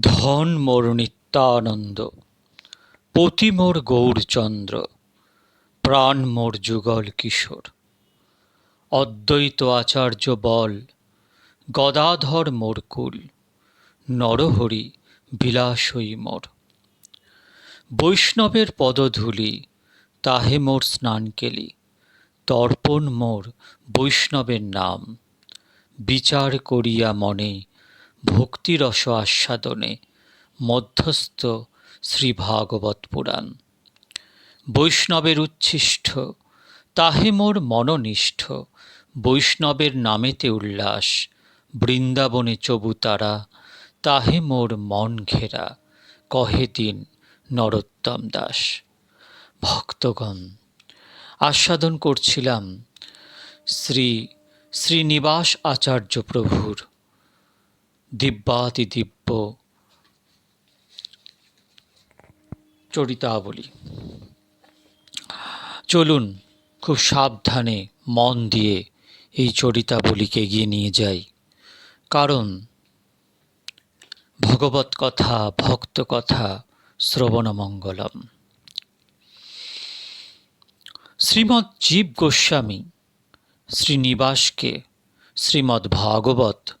ধন মোর নিত্যানন্দ, পতি মোর গৌরচন্দ্র, প্রাণ মোর যুগল কিশোর। অদ্বৈত আচার্য বল, গদাধর মোর কুল, নরহরি বিলাসই মোর। বৈষ্ণবের পদধূলি, তাহে মোর স্নান কেলি, তর্পণ মোর বৈষ্ণবের নাম। বিচার করিয়া মনে ভক্তিরস আস্বাদনে মধ্যস্থ শ্রী ভাগবত পুরাণ। বৈষ্ণবের উচ্ছিষ্ট, তাহে মোর মননিষ্ঠ, বৈষ্ণবের নামেতে উল্লাস, বৃন্দাবনে চবুতারা তাহে মোর মন ঘেরা, কহে দিন নরোত্তম দাস। ভক্তগণ, আস্বাদন করছিলাম শ্রী শ্রীনিবাস আচার্য প্রভুর দিব্যাতি দিব্য চরিতাবলী। চলুন খুব সাবধানে মন দিয়ে এই চরিতাবলীকে এগিয়ে নিয়ে যাই। কারণ ভগবত কথা, ভক্ত কথা শ্রবণমঙ্গলম শ্রীমৎ জীব গোস্বামী শ্রীনিবাসকে শ্রীমদ্ ভাগবত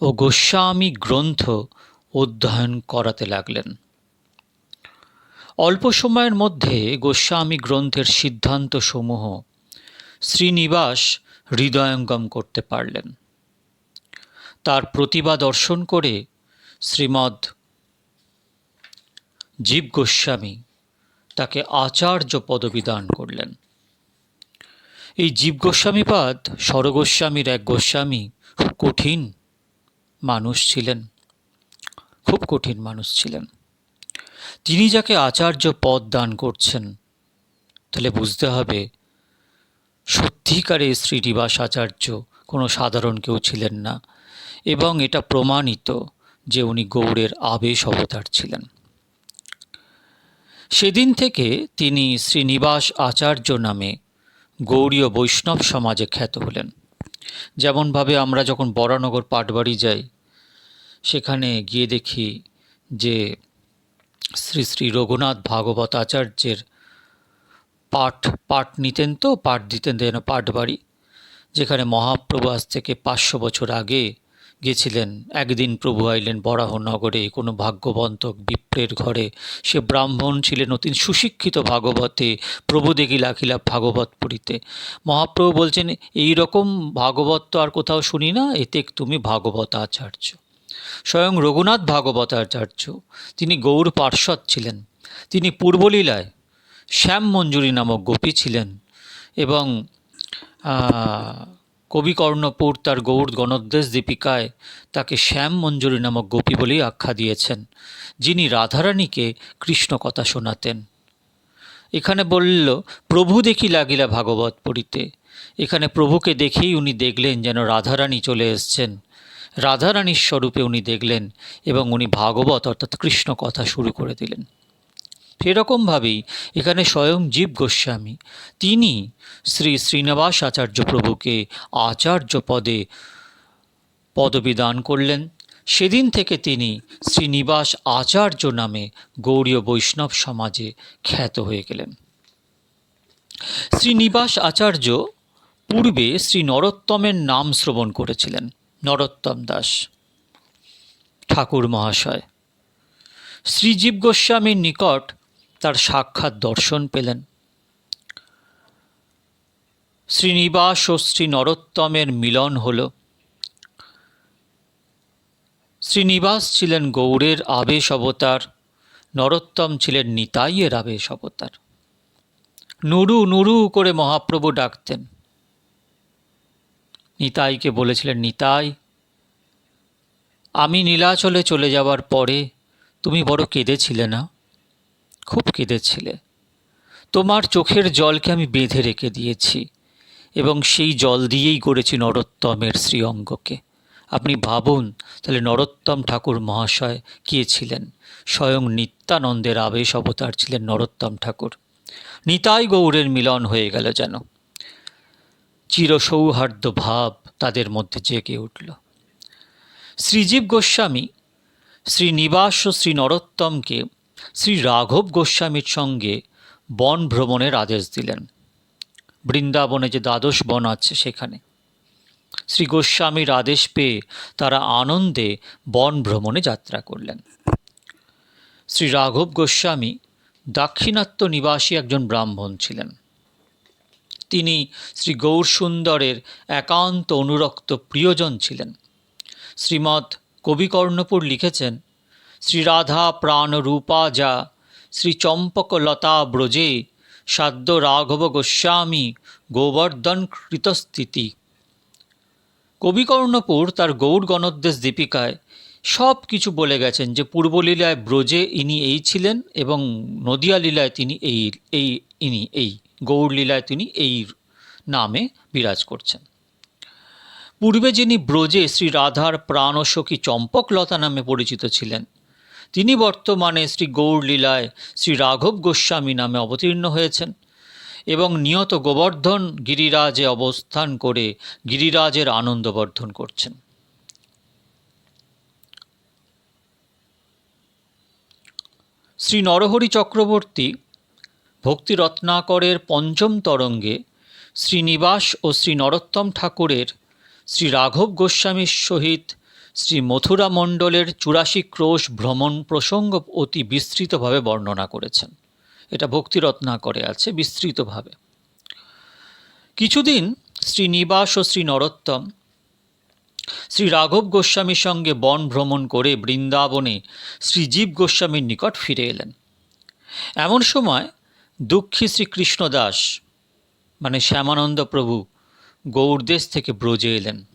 ও গোস্বামী গ্রন্থ অধ্যয়ন করাতে লাগলেন। অল্প সময়ের মধ্যে গোস্বামী গ্রন্থের সিদ্ধান্তসমূহ শ্রীনিবাস হৃদয়ঙ্গম করতে পারলেন। তার প্রতিভা দর্শন করে শ্রীমদ জীব গোস্বামী তাকে আচার্য পদবী দান করলেন। এই জীব গোস্বামীপাদ স্বরগোস্বামীর এক গোস্বামী কঠিন মানুষ ছিলেন। খুব কঠিন মানুষ ছিলেন। তিনি যাকে আচার্য পদ দান করছেন, তাহলে বুঝতে হবে সত্যিকারে শ্রীনিবাস আচার্য কোনো সাধারণ কেউ ছিলেন না এবং এটা প্রমাণিত যে উনি গৌড়ের আবেশ অবতার ছিলেন। সেদিন থেকে তিনি শ্রীনিবাস আচার্য নামে গৌড়ীয় বৈষ্ণব সমাজে খ্যাত হলেন। যেমনভাবে আমরা যখন বরানগর পাটবাড়ি যাই, সেখানে গিয়ে দেখি যে শ্রী শ্রী রঘুনাথ ভাগবত আচার্যের পাঠ পাঠ নিতেন তো, পাঠ দিতেন যেন পাটবাড়ি, যেখানে মহাপ্রভু আজ থেকে পাঁচশো বছর আগে গেছিলেন। একদিন প্রভু আইলেন বরাহ নগরে কোনো ভাগ্যবন্ত বিপ্রের ঘরে। সে ব্রাহ্মণ ছিলেন অতি সুশিক্ষিত ভাগবতে, প্রভু দেখি লাখিলা ভাগবত পুরীতে মহাপ্রভু বলছেন, এই রকম ভাগবত তো আর কোথাও শুনি না, এতে তুমি ভাগবত আচার্য। স্বয়ং রঘুনাথ ভাগবত আচার্য, তিনি গৌর পার্শ্বদ ছিলেন। তিনি পূর্বলীলায় শ্যাম মঞ্জুরি নামক গোপী ছিলেন এবং কবি কর্ণপুর তার গৌর গণোদ্দেশ দীপিকায় তাকে শ্যাম মঞ্জুরি নামক গোপী বলেই আখ্যা দিয়েছেন, যিনি রাধারানীকে কৃষ্ণ কথা শোনাতেন। এখানে বলল, প্রভু দেখি লাগিলা ভাগবত পড়িতে। এখানে প্রভুকে দেখেই উনি দেখলেন যেন রাধারানী চলে এসছেন। রাধারানীর স্বরূপে উনি দেখলেন এবং উনি ভাগবত অর্থাৎ কৃষ্ণ কথা শুরু করে দিলেন। সেরকমভাবেই এখানে স্বয়ং জীব গোস্বামী। তিনি শ্রী শ্রীনিবাস আচার্য প্রভুকে আচার্য পদে পদবী দান করলেন। সেদিন থেকে তিনি শ্রীনিবাস আচার্য নামে গৌড়ীয় বৈষ্ণব সমাজে খ্যাত হয়ে গেলেন। শ্রীনিবাস আচার্য পূর্বে শ্রী নরোত্তমের নাম শ্রবণ করেছিলেন, নরোত্তম দাস। ঠাকুর মহাশয়। শ্রীজীব গোস্বামীর নিকট তার সাক্ষাৎ দর্শন পেলেন। শ্রীনিবাস ও শ্রী নরোত্তমের মিলন হল। শ্রীনিবাস ছিলেন গৌড়ের আবেশ অবতার, নরোত্তম ছিলেন নিতাইয়ের আবেশ অবতার। নুরু নুরু করে মহাপ্রভু ডাকতেন। নিতাইকে বলেছিলেন, নিতাই, আমি নীলাচলে চলে যাওয়ার পরে তুমি বড় কেঁদেছিলে না? খুব কেঁদেছিলে। তোমার চোখের জলকে আমি বেঁধে রেখে দিয়েছি এবং সেই জল দিয়েই গড়েছি নরোত্তমের শ্রীঅঙ্গকে। আপনি ভাবুন, তাহলে নরোত্তম ঠাকুর মহাশয় কে ছিলেন? স্বয়ং নিত্যানন্দের আবেশ অবতার ছিলেন নরোত্তম ঠাকুর। নিতাই গৌরের মিলন হয়ে গেল যেন। চিরসৌহার্দ্য ভাব তাদের মধ্যে জেগে উঠল। শ্রীজীব গোস্বামী, শ্রীনিবাস ও শ্রী নরোত্তমকে শ্রী রাঘব গোস্বামীর সঙ্গে বন ভ্রমণের আদেশ দিলেন। বৃন্দাবনে যে দ্বাদশ বন আছে সেখানে। শ্রী গোস্বামীর আদেশ পেয়ে তারা আনন্দে বন ভ্রমণে যাত্রা করলেন। শ্রী রাঘব গোস্বামী দাক্ষিণাত্য নিবাসী একজন ব্রাহ্মণ ছিলেন। তিনি শ্রী গৌর সুন্দরের একান্ত অনুরক্ত প্রিয়জন ছিলেন। শ্রীমৎ কবিকর্ণপুর লিখেছেন শ্রীরাধা প্রাণ রূপা যা শ্রী চম্পক লতা ব্রজে সাদ্য রাঘব গোস্বামী গোবর্ধন কৃতস্থিতি। কবিকর্ণপুর তার গৌর গণোদ্দেশ দীপিকায় সব কিছু বলে গেছেন যে পূর্বলীলায় ব্রজে ইনি এই ছিলেন এবং নদিয়া লীলায় তিনি এই এই ইনি, এই গৌর লীলায় তিনি এই নামে বিরাজ করছেন। পূর্বে যিনি ব্রজে শ্রী রাধার প্রাণসখী চম্পকলতা নামে পরিচিত ছিলেন তিনি বর্তমানে শ্রী গৌর লীলায় শ্রী রাঘব গোস্বামী নামে অবতীর্ণ হয়েছেন এবং নিয়ত গোবর্ধন গিরিরাজে অবস্থান করে গিরিরাজের আনন্দবর্ধন করছেন। শ্রী নরহরি চক্রবর্তী ভক্তি রত্নাকরের পঞ্চম তরঙ্গে শ্রীনিবাস ও শ্রী নরোত্তম ঠাকুরের শ্রী রাঘব গোস্বামীর সহিত শ্রী মথুরা মণ্ডলের চুরাশি ক্রোশ ভ্রমণ প্রসঙ্গ অতি বিস্তৃতভাবে বর্ণনা করেছেন। এটা ভক্তি রত্নাকরে আছে বিস্তৃতভাবে। কিছুদিন শ্রীনিবাস ও শ্রী নরোত্তম শ্রী রাঘব গোস্বামীর সঙ্গে বন ভ্রমণ করে বৃন্দাবনে শ্রীজীব গোস্বামীর নিকট ফিরে এলেন। এমন সময় দুঃখী শ্রীকৃষ্ণ দাস মানে শ্যামানন্দ প্রভু গৌরদেশ থেকে ব্রজে এলেন।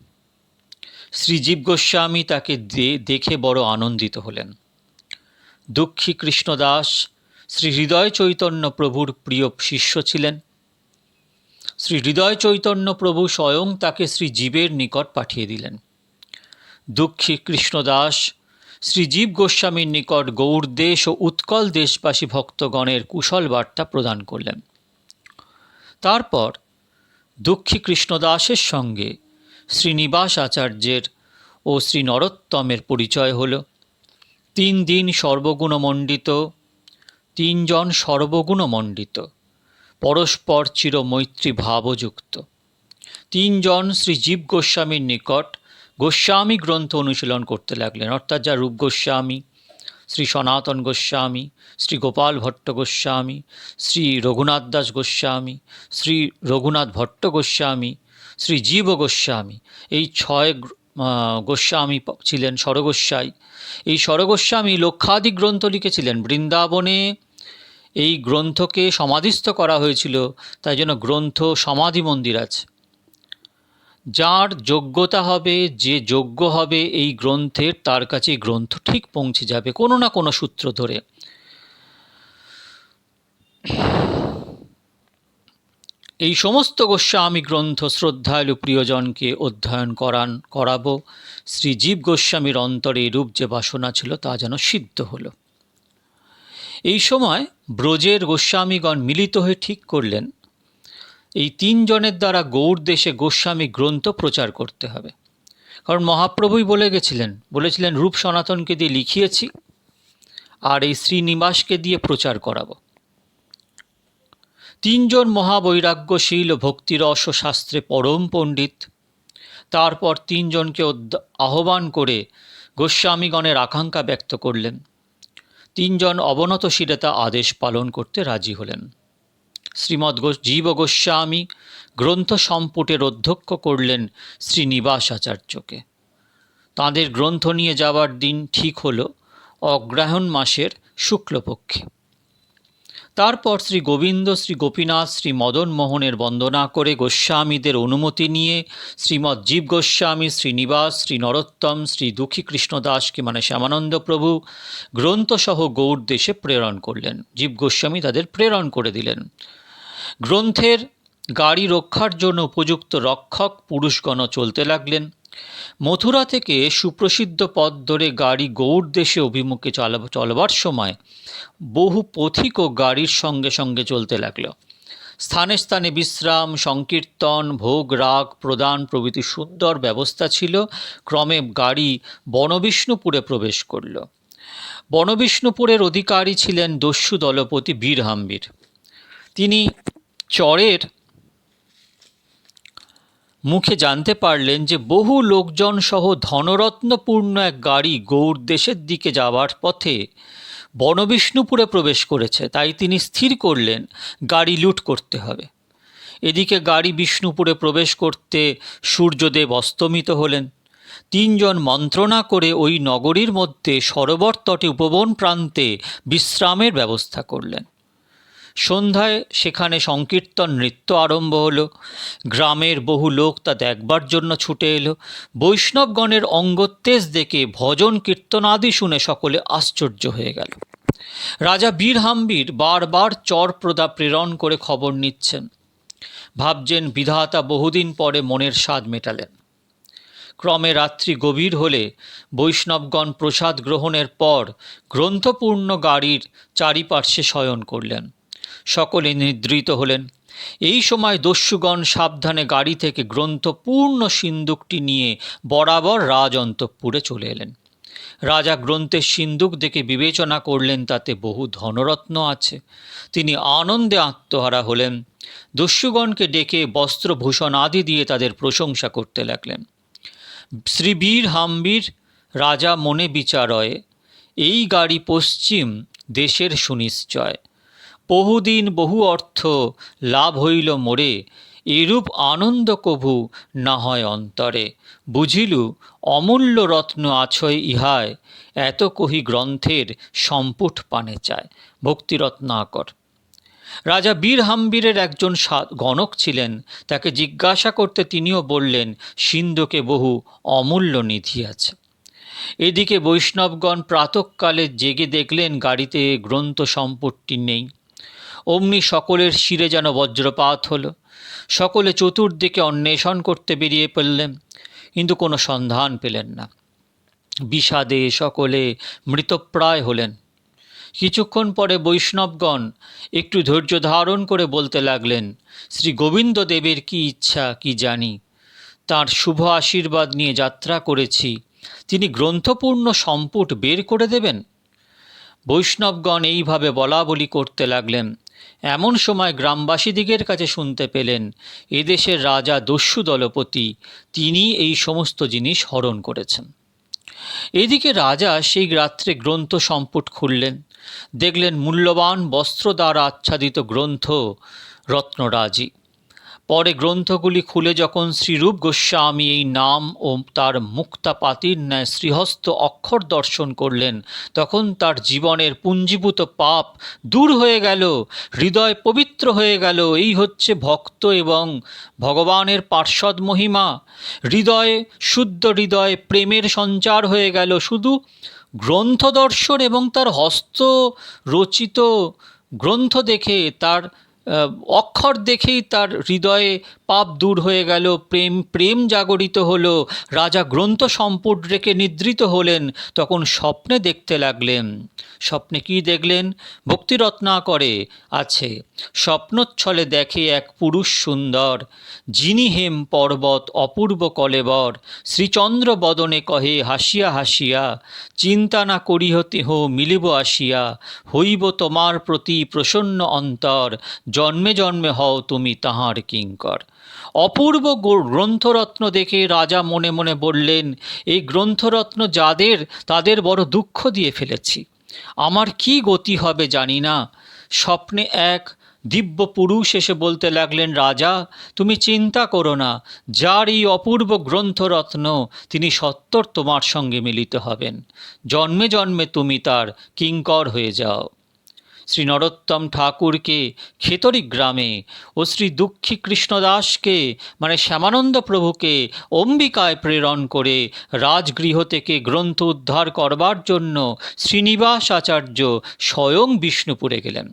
শ্রীজীব গোস্বামী তাকে দেখে বড় আনন্দিত হলেন। দুঃখী কৃষ্ণদাস শ্রী হৃদয় চৈতন্য প্রভুর প্রিয় শিষ্য ছিলেন। শ্রী হৃদয় চৈতন্য প্রভু স্বয়ং তাকে শ্রীজীবের নিকট পাঠিয়ে দিলেন। দুঃখী কৃষ্ণদাস, শ্রীজীব গোস্বামীর নিকট গৌর দেশ ও উৎকল দেশবাসী ভক্তগণের কুশল বার্তা প্রদান করলেন। তারপর দুঃখী কৃষ্ণদাসের সঙ্গে শ্রীনিবাস আচার্যের ও শ্রী নরোত্তমের পরিচয় হল। তিন দিন সর্বগুণমণ্ডিত, তিনজন সর্বগুণমণ্ডিত, পরস্পর চিরমৈত্রী ভাবযুক্ত তিনজন শ্রী জীব গোস্বামীর নিকট গোস্বামী গ্রন্থ অনুশীলন করতে লাগলেন। অর্থাৎ যা রূপ গোস্বামী শ্রী সনাতন গোস্বামী, শ্রী গোপাল ভট্ট গোস্বামী, শ্রী রঘুনাথ দাস গোস্বামী, শ্রী রঘুনাথ ভট্ট গোস্বামী, শ্রী জীব গোস্বামী। এই ছয় গোস্বামী ছিলেন স্বরগোস্বাই। এই স্বরগোস্বামী লক্ষাধিক গ্রন্থ লিখেছিলেন। বৃন্দাবনে এই গ্রন্থকে সমাধিস্থ করা হয়েছিল। তাই জন্য গ্রন্থ সমাধি মন্দির আছে। যার যোগ্যতা হবে, যে যোগ্য হবে এই গ্রন্থের, তার কাছে গ্রন্থ ঠিক পৌঁছে যাবে কোনো না কোনো সূত্র ধরে। এই সমস্ত গোস্বামী গ্রন্থ শ্রদ্ধালু প্রিয়জনকে অধ্যয়ন করান, করাবো। শ্রীজীব গোস্বামীর অন্তরে রূপ যে বাসনা ছিল তা যেন সিদ্ধ হলো। এই সময় ব্রজের গোস্বামীগণ মিলিত হয়ে ঠিক করলেন। এই তিনজনের দ্বারা গৌর দেশে গোস্বামী গ্রন্থ প্রচার করতে হবে। কারণ মহাপ্রভুই বলে গেছিলেন, বলেছিলেন, রূপ সনাতনকে দিয়ে লিখিয়েছি, আর এই শ্রীনিবাসকে দিয়ে প্রচার করাবো। তিনজন মহাবৈরাগ্যশীল ভক্তিরস শাস্ত্রে পরম পণ্ডিত। তারপর তিনজনকে আহ্বান করে গোস্বামীগণের আকাঙ্ক্ষা ব্যক্ত করলেন। তিনজন অবনত শিরেতা আদেশ পালন করতে রাজি হলেন। শ্রীমৎ জীব গোস্বামী গ্রন্থ সম্পুটের অধ্যক্ষ করলেন শ্রীনিবাস আচার্যকে তাঁদের গ্রন্থ নিয়ে যাওয়ার দিন ঠিক হল অগ্রহায়ণ মাসের শুক্লপক্ষে। তারপর শ্রী গোবিন্দ, শ্রী গোপীনাথ, শ্রী মদন মোহনের বন্দনা করে গোস্বামীদের অনুমতি নিয়ে শ্রীমৎ জীব গোস্বামী শ্রীনিবাস শ্রী নরোত্তম, শ্রী দুঃখী কৃষ্ণদাসকে মানে শ্যামানন্দ প্রভু গ্রন্থসহ গৌর দেশে প্রেরণ করলেন। জীব গোস্বামী তাদের প্রেরণ করে দিলেন। গ্রন্থের গাড়ি রক্ষার জন্য উপযুক্ত রক্ষক পুরুষগণ চলতে লাগলেন। মথুরা থেকে সুপ্রসিদ্ধ পথ ধরে গাড়ি গৌড় দেশে অভিমুখে চলবার সময় বহু পথিক ও গাড়ির সঙ্গে সঙ্গে চলতে লাগল। স্থানে স্থানে বিশ্রাম, সংকীর্তন, ভোগ, রাগ প্রদান প্রভৃতি সুন্দর ব্যবস্থা ছিল। ক্রমে গাড়ি বনবিষ্ণুপুরে প্রবেশ করল। বনবিষ্ণুপুরের অধিকারী ছিলেন দস্যু দলপতি বীরহাম্বীর। তিনি চরের মুখে জানতে পারলেন যে বহু লোকজন সহ ধনরত্নপূর্ণ এক গাড়ি গৌড় দেশের দিকে যাওয়ার পথে বনবিষ্ণুপুরে প্রবেশ করেছে। তাই তিনি স্থির করলেন, গাড়ি লুট করতে হবে। এদিকে গাড়ি বিষ্ণুপুরে প্রবেশ করতে সূর্যদেব অস্তমিত হলেন। তিনজন মন্ত্রণা করে ওই নগরীর মধ্যে সরোবর তটে উপবন প্রান্তে বিশ্রামের ব্যবস্থা করলেন। সন্ধ্যায় সেখানে সংকীর্তন নৃত্য আরম্ভ হল। গ্রামের বহু লোক তা দেখবার জন্য ছুটে এলো। বৈষ্ণবগণের অঙ্গত্তেজ দেখে ভজন কীর্তনাদি শুনে সকলে আশ্চর্য হয়ে গেল। রাজা বীরহাম্বীর বারবার চর প্রদা প্রেরণ করে খবর নিচ্ছেন। ভাবছেন বিধাতা বহুদিন পরে মনের স্বাদ মেটালেন। ক্রমে রাত্রি গভীর হলে বৈষ্ণবগণ প্রসাদ গ্রহণের পর গ্রন্থপূর্ণ গাড়ির চারিপার্শ্বে শয়ন করলেন। সকলে নিদ্রিত হলেন। এই সময় দস্যুগণ সাবধানে গাড়ি থেকে গ্রন্থপূর্ণ সিন্দুকটি নিয়ে বরাবর রাজ অন্তঃপুরে চলে এলেন। রাজা গ্রন্থের সিন্দুক দেখে বিবেচনা করলেন, তাতে বহু ধনরত্ন আছে। তিনি আনন্দে আত্মহারা হলেন। দস্যুগণকে ডেকে বস্ত্রভূষণ আদি দিয়ে তাদের প্রশংসা করতে লাগলেন। শ্রীবীর হাম্বীর রাজা মনে বিচারয়, এই গাড়ি পশ্চিম দেশের সুনিশ্চয়। বহুদিন বহু অর্থ লাভ হইল মোরে, এরূপ আনন্দ কভু না হয় অন্তরে। বুঝিলু, অমূল্য রত্ন আছয় ইহায়, এত কহি গ্রন্থের সম্পুট পানে চায়। ভক্তিরত্নাকর। রাজা বীর হাম্বীরের একজন গণক ছিলেন, তাকে জিজ্ঞাসা করতে তিনিও বললেন, সিন্ধুকে বহু অমূল্য নিধি আছে। এদিকে বৈষ্ণবগণ প্রাতকালে জেগে দেখলেন গাড়িতে গ্রন্থ সম্পত্তি নেই। অমনি সকলের শিরে যেন বজ্রপাত হলো। সকলে চতুর্দিকে অন্বেষণ করতে বেরিয়ে পড়লেন, কিন্তু কোনো সন্ধান পেলেন না। বিষাদে সকলে মৃতপ্রায় হলেন। কিছুক্ষণ পরে বৈষ্ণবগণ একটু ধৈর্য ধারণ করে বলতে লাগলেন, শ্রী গোবিন্দ দেবের কি ইচ্ছা, কি জানি? তার শুভ আশীর্বাদ নিয়ে যাত্রা করেছি। তিনি গ্রন্থপূর্ণ সম্পুট বের করে দেবেন? বৈষ্ণবগণ এইভাবে বলা বলি করতে লাগলেন এমন সময় গ্রামবাসীদিগের কাছে শুনতে পেলেন, এদেশের রাজা দস্যু দলপতি, তিনি এই সমস্ত জিনিস হরণ করেছেন। এদিকে রাজা সেই রাত্রে গ্রন্থ সম্পুট খুললেন, দেখলেন মূল্যবান বস্ত্র দ্বারা আচ্ছাদিত গ্রন্থ রত্নরাজি। পরে গ্রন্থগুলি খুলে যখন শ্রীরূপ গোস্বামী এই নাম ও তার মুক্তা পাতির ন্যায় শ্রীহস্ত অক্ষর দর্শন করলেন, তখন তার জীবনের পুঞ্জীভূত পাপ দূর হয়ে গেল, হৃদয় পবিত্র হয়ে গেল। এই হচ্ছে ভক্ত এবং ভগবানের পার্শ্বদ মহিমা। হৃদয়ে, শুদ্ধ হৃদয়, প্রেমের সঞ্চার হয়ে গেল। শুধু গ্রন্থ দর্শন এবং তার হস্ত রচিত গ্রন্থ দেখে তার অক্ষর দেখেই তার হৃদয়ে পাপ দূর হয়ে গেল, প্রেম প্রেম জাগরিত হলো, রাজা গ্রন্থ সম্পুট রেখে নিদ্রিত হলেন, তখন স্বপ্নে দেখতে লাগলেন। স্বপ্নে কি দেখলেন? ভক্তিরত্না করে, আছে। স্বপ্নচ্ছলে দেখে এক পুরুষ সুন্দর, যিনি হেম পর্বত, অপূর্ব কলেবর, শ্রীচন্দ্র বদনে কহে, হাসিয়া হাসিয়া, চিন্তা না করিহতে হো মিলিব আসিয়া, হইব তোমার প্রতি প্রসন্ন অন্তর, জন্মে জন্মে হও তুমি তাহার কিঙ্কর। অপূর্ব গ্রন্থরত্ন দেখে রাজা মনে মনে বললেন, এই গ্রন্থরত্ন যাদের, তাদের বড় দুঃখ দিয়ে ফেলেছি। আমার কি গতি হবে জানি না। স্বপ্নে এক দিব্য পুরুষ এসে বলতে লাগলেন, রাজা, তুমি চিন্তা করো না। যার এই অপূর্ব গ্রন্থরত্ন, তিনি সত্তর তোমার সঙ্গে মিলিত হবেন। জন্মে জন্মে তুমি তার কিঙ্কর হয়ে যাও। শ্রী নরোত্তম ঠাকুরকে খেতরি গ্রামে ও শ্রী দুঃখী কৃষ্ণদাসকে মানে শ্যামানন্দ প্রভুকে অম্বিকায় প্রেরণ করে রাজগৃহ থেকে গ্রন্থ উদ্ধার করবার জন্য শ্রীনিবাস আচার্য স্বয়ং বিষ্ণুপুরে গেলেন।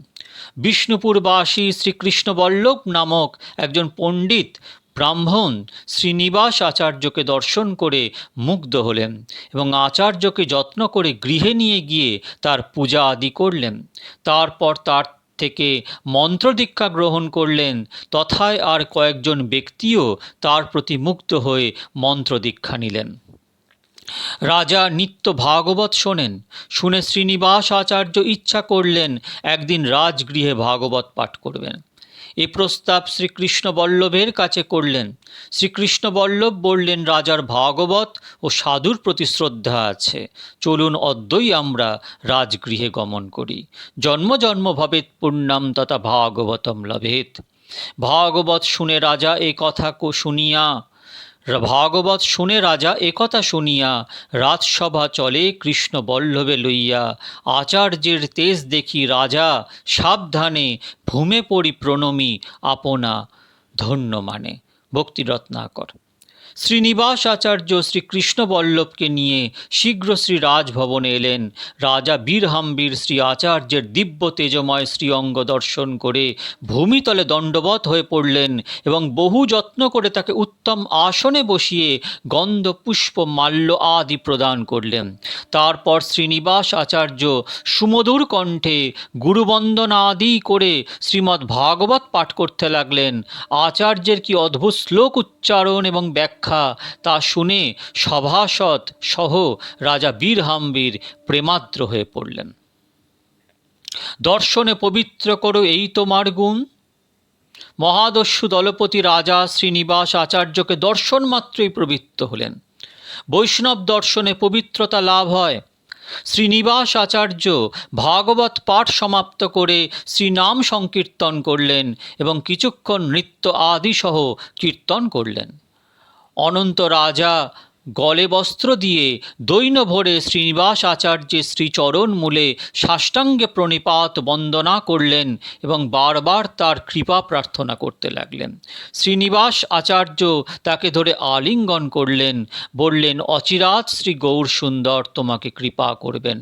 বিষ্ণুপুরবাসী শ্রীকৃষ্ণবল্লভ নামক একজন পণ্ডিত ব্রাহ্মণ শ্রীনিবাস আচার্যকে দর্শন করে মুগ্ধ হলেন এবং আচার্যকে যত্ন করে গৃহে নিয়ে গিয়ে তার পূজা আদি করলেন। তারপর তার থেকে মন্ত্রদীক্ষা গ্রহণ করলেন, তথায় আর কয়েকজন ব্যক্তিও তার প্রতি মুগ্ধ হয়ে মন্ত্রদীক্ষা নিলেন। রাজা নিত্য ভাগবত শোনেন, শুনে শ্রীনিবাস আচার্য ইচ্ছা করলেন একদিন রাজগৃহে ভাগবত পাঠ করবেন। এ প্রস্তাব শ্রীকৃষ্ণ বল্লভের কাছে করলেন। শ্রীকৃষ্ণ বল্লভ বললেন, রাজার ভাগবত ও সাধুর প্রতি শ্রদ্ধা আছে। চলুন অদ্যই আমরা রাজগৃহে গমন করি। জন্ম জন্ম ভবেত পূর্ণাম তথা ভাগবতম লভেত ভাগবত শুনে রাজা এ কথা কো শুনিয়া ভাগবত শুনে রাজা একথা শুনিয়া রাজসভা চলে কৃষ্ণ বল্লভে লইয়া। আচার্যের তেজ দেখি রাজা সাবধানে ভূমে পড়ি প্রণমী আপনা ধন্য মানে। ভক্তিরত্নাকর। শ্রীনিবাস আচার্য শ্রীকৃষ্ণ বল্লভকে নিয়ে শীঘ্র শ্রী রাজভবনে এলেন। রাজা বীরহাম্বীর শ্রী আচার্যের দিব্য তেজময় শ্রী অঙ্গ দর্শন করে ভূমিতলে দণ্ডবত হয়ে পড়লেন এবং বহু যত্ন করে তাকে উত্তম আসনে বসিয়ে গন্ধ, পুষ্প, মাল্য আদি প্রদান করলেন। তারপর শ্রীনিবাস আচার্য সুমধুর কণ্ঠে গুরুবন্দনা আদি করে শ্রীমদ্ ভাগবত পাঠ করতে লাগলেন। আচার্যের কি অদ্ভুত শ্লোক উচ্চারণ এবং ব্যাখ্যা তা শুনে সভাসদ সহ রাজা বীরহাম্বীর প্রেমাদ্র হয়ে পড়লেন। দর্শনে পবিত্র করো এই তোমার গুণ। মহাদস্যু দলপতি রাজা শ্রীনিবাস আচার্যকে দর্শন মাত্রই প্রবৃত্ত হলেন। বৈষ্ণব দর্শনে পবিত্রতা লাভ হয়। শ্রীনিবাস আচার্য ভাগবত পাঠ সমাপ্ত করে শ্রীনাম সংকীর্তন করলেন এবং কিছুক্ষণ নৃত্য আদিসহ কীর্তন করলেন। অনন্ত রাজা গলে বস্ত্র দিয়ে দৈন্য ভরে শ্রীনিবাস আচার্যের শ্রীচরণ মূলে সাষ্টাঙ্গে প্রণিপাত বন্দনা করলেন এবং বারবার তার কৃপা প্রার্থনা করতে লাগলেন। শ্রীনিবাস আচার্য তাকে ধরে আলিঙ্গন করলেন, বললেন অচিরাত শ্রী গৌর সুন্দর, তোমাকে কৃপা করবেন।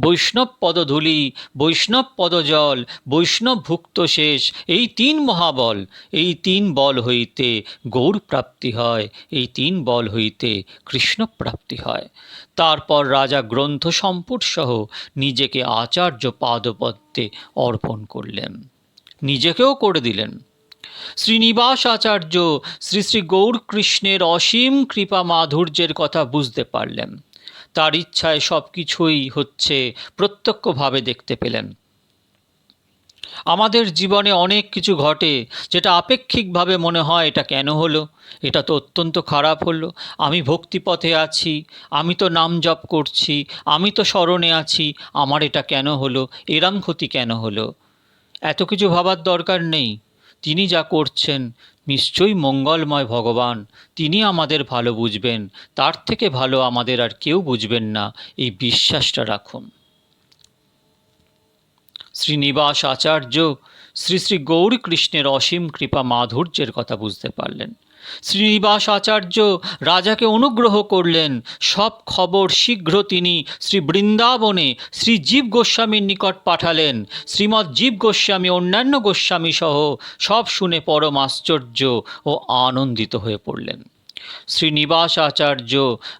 বৈষ্ণব পদধূলি বৈষ্ণব পদজল বৈষ্ণব ভুক্ত শেষ, এই তিন মহাবল, এই তিন বল হইতে গৌর প্রাপ্তি হয়, এই তিন বল হইতে কৃষ্ণ প্রাপ্তি হয়। তারপর রাজা গ্রন্থ সহ নিজেকে আচার্য পাদপদ্মে অর্পণ করলেন। নিজেকেও করে দিলেন। শ্রীনিবাস আচার্য শ্রী শ্রী গৌরকৃষ্ণের অসীম কৃপা মাধুর্যের কথা বুঝতে পারলেন। তার ইচ্ছায় সব কিছুই হচ্ছে প্রত্যক্ষভাবে দেখতে পেলেন। আমাদের জীবনে অনেক কিছু ঘটে যেটা আপেক্ষিকভাবে মনে হয় এটা কেন হলো? এটা তো অত্যন্ত খারাপ হলো। আমি ভক্তিপথে আছি, আমি তো নাম জপ করছি, আমি তো স্মরণে আছি, আমার এটা কেন হলো? এরম ক্ষতি কেন হলো? এত কিছু ভাবার দরকার নেই। তিনি যা করছেন নিশ্চয়ই মঙ্গলময় ভগবান। তিনি আমাদের ভালো বুঝবেন। তার থেকে ভালো আমাদের আর কেউ বুঝবেন না। এই বিশ্বাসটা রাখুন। শ্রীনিবাস আচার্য শ্রী শ্রী গৌরকৃষ্ণের অসীম কৃপা মাধুর্যের কথা বুঝতে পারলেন। শ্রীনিবাস আচার্য রাজাকে অনুগ্রহ করলেন। সব খবর শীঘ্র তিনি শ্রী বৃন্দাবনে শ্রী জীব গোস্বামীর নিকট পাঠালেন। শ্রীমৎ জীব গোস্বামী, অন্যান্য গোস্বামী সহ সব শুনে পরম আশ্চর্য ও আনন্দিত হয়ে পড়লেন। শ্রীনিবাস আচার্য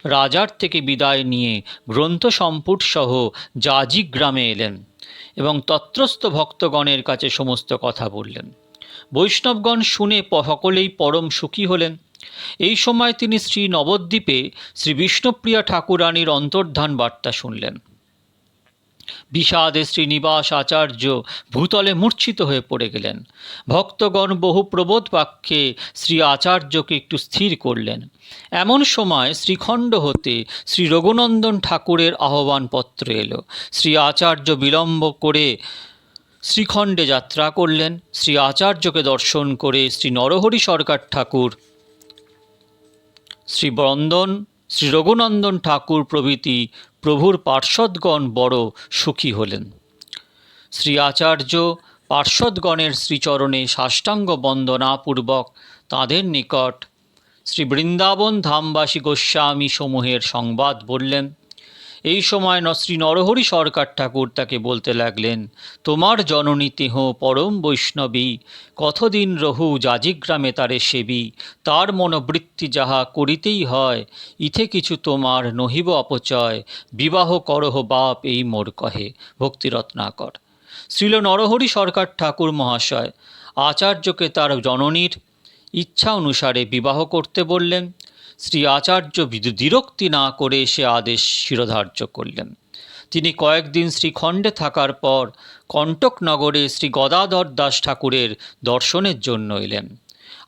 রাজার থেকে বিদায় নিয়ে গ্রন্থ সম্পুট সহ জাজি গ্রামে এলেন। এবং তত্রস্থ ভক্তগণের কাছে সমস্ত কথা বললেন। বৈষ্ণবগণ শুনে সকলেই পরম সুখী হলেন। এই সময় তিনি শ্রী নবদ্বীপে শ্রী বিষ্ণুপ্রিয়া ঠাকুরানীর অন্তর্ধান বার্তা শুনলেন। বিষাদে শ্রীনিবাস আচার্য ভূতলে মূর্ছিত হয়ে পড়ে গেলেন। ভক্তগণ বহু প্রবোধ বাক্যে শ্রী আচার্যকে একটু স্থির করলেন। এমন সময় শ্রীখণ্ড হতে শ্রী রঘুনন্দন ঠাকুরের আহ্বানপত্র এলো। শ্রী আচার্য বিলম্ব করে শ্রীখণ্ডে যাত্রা করলেন। শ্রী আচার্যকে দর্শন করে শ্রী নরহরি সরকার ঠাকুর, শ্রী বন্দন শ্রী রঘুনন্দন ঠাকুর প্রভৃতি প্রভুর পার্ষদগণ বড় সুখী হলেন। শ্রী আচার্য পার্ষদগণের শ্রীচরণে সাষ্টাঙ্গ বন্দনাপূর্বক তাঁদের নিকট শ্রী বৃন্দাবন ধামবাসী গোস্বামী সমূহের সংবাদ বললেন এই সময় শ্রী নরহরি সরকার ঠাকুর তাকে বলতে লাগলেন, তোমার জননী তেহ পরম বৈষ্ণবী, কতদিন রহু যাজিগ্রামে তারে সেবী, তার মনোবৃত্তি যাহা করিতেই হয়, ইথে কিছু তোমার নহিব অপচয়, বিবাহ করহ বাপ এই মোর কহে। ভক্তিরত্নাকর। শ্রীল নরহরি সরকার ঠাকুর মহাশয়, আচার্যকে তার জননীর ইচ্ছা অনুসারে বিবাহ করতে বললেন শ্রী আচার্য বিরক্তি না করে সে আদেশ শিরোধার্য করলেন। তিনি কয়েকদিন শ্রীখণ্ডে থাকার পর কণ্টকনগরে শ্রী গদাধর দাস ঠাকুরের দর্শনের জন্য এলেন।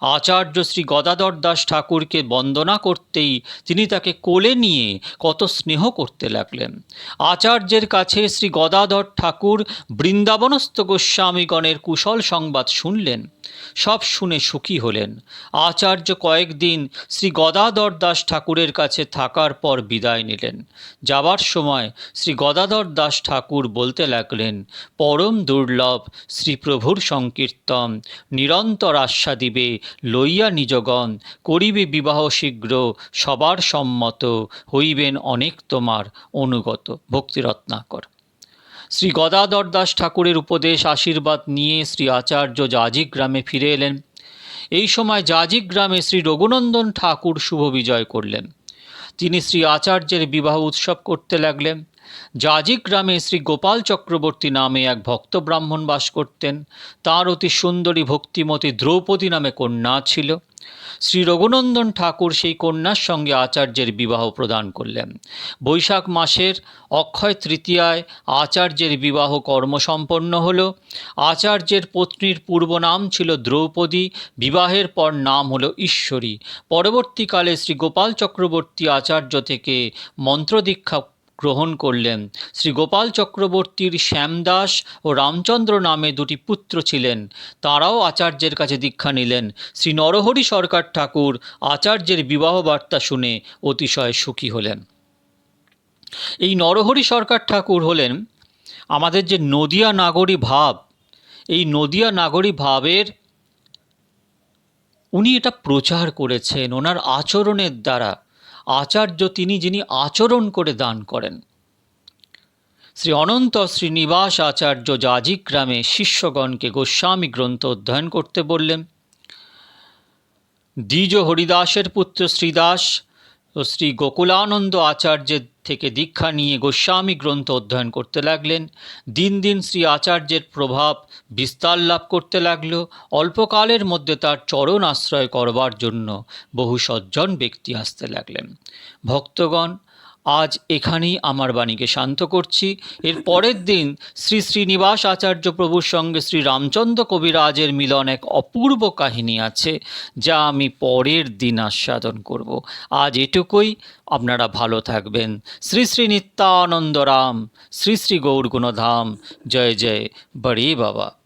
আচার্য শ্রী গদাধর দাস ঠাকুরকে বন্দনা করতেই তিনি তাকে কোলে নিয়ে কত স্নেহ করতে লাগলেন। আচার্যের কাছে শ্রী গদাধর ঠাকুর বৃন্দাবনস্থ গোস্বামীগণের কুশল সংবাদ শুনলেন। সব শুনে সুখী হলেন। আচার্য কয়েকদিন শ্রী গদাধর দাস ঠাকুরের কাছে থাকার পর বিদায় নিলেন। যাবার সময় শ্রী গদাধর দাস ঠাকুর বলতে লাগলেন, পরম দুর্লভ, শ্রীপ্রভুর সংকীর্তন, নিরন্তর আস্বাদিবে, লইয়া নিজগণ, করিবে বিবাহ শীঘ্র, সবার সম্মত হইবেন অনেক তোমার অনুগত। ভক্তিরত্নাকর। শ্রী গদাধর দাস ঠাকুরের উপদেশ আশীর্বাদ নিয়ে শ্রী আচার্য জাজিক গ্রামে ফিরে এলেন। এই সময় জাজিক গ্রামে শ্রী রঘুনন্দন ঠাকুর শুভ বিজয় করলেন। তিনি শ্রী আচার্যের বিবাহ উৎসব করতে লাগলেন। জাজিক গ্রামে শ্রী গোপাল চক্রবর্তী নামে এক ভক্ত ব্রাহ্মণ বাস করতেন। তার অতি সুন্দরী ভক্তিমতী দ্রৌপদী নামে কন্যা ছিল। শ্রী রঘুনন্দন ঠাকুর সেই কন্যার সঙ্গে আচার্যের বিবাহ প্রদান করলেন। বৈশাখ মাসের অক্ষয় তৃতীয়ায় আচার্যের বিবাহ কর্ম সম্পন্ন হল। আচার্যের পত্নীর পূর্ব নাম ছিল দ্রৌপদী, বিবাহের পর নাম হল ঈশ্বরী। পরবর্তীকালে শ্রী গোপাল চক্রবর্তী আচার্য থেকে মন্ত্রদীক্ষা গ্রহণ করলেন। শ্রী গোপাল চক্রবর্তীর শ্যামদাস ও রামচন্দ্র নামে দুটি পুত্র ছিলেন। তারাও আচার্যের কাছে দীক্ষা নিলেন। শ্রী নরহরি সরকার ঠাকুর আচার্যের বিবাহ বার্তা শুনে অতিশয় সুখী হলেন। এই নরহরি সরকার ঠাকুর হলেন আমাদের যে নদিয়া নাগরী ভাব, এই নদিয়া নাগরী ভাবের উনি এটা প্রচার করেছেন, ওনার আচরণের দ্বারা। আচার্য তিনি যিনি আচরণ করে দান করেন। শ্রী অনন্ত শ্রীনিবাস আচার্য জাজিগ্রামে শিষ্যগণকে গোস্বামী গ্রন্থ অধ্যয়ন করতে বললেন, দ্বিজ হরিদাসের পুত্র শ্রীদাস শ্রী গোকুলানন্দ আচার্যের থেকে দীক্ষা নিয়ে গোস্বামী গ্রন্থ অধ্যয়ন করতে লাগলেন। দিন দিন শ্রী আচার্যের প্রভাব বিস্তার লাভ করতে লাগল। অল্পকালের মধ্যে তার চরণ আশ্রয় করবার জন্য বহু সজ্জন ব্যক্তি আসতে লাগলেন। ভক্তগণ আজ এখানেই আমার বাণীকে শান্ত করছি। এর পরের দিন শ্রী শ্রীনিবাস আচার্য প্রভুর সঙ্গে শ্রী রামচন্দ্র কবিরাজের মিলন এক অপূর্ব কাহিনী আছে, যা আমি পরের দিন আস্বাদন করব। আজ এটুকুই, আপনারা ভালো থাকবেন। শ্রী শ্রী নিত্যানন্দ রাম, শ্রী শ্রী গৌরগুণধাম, জয় জয়। বড়ে বাবা।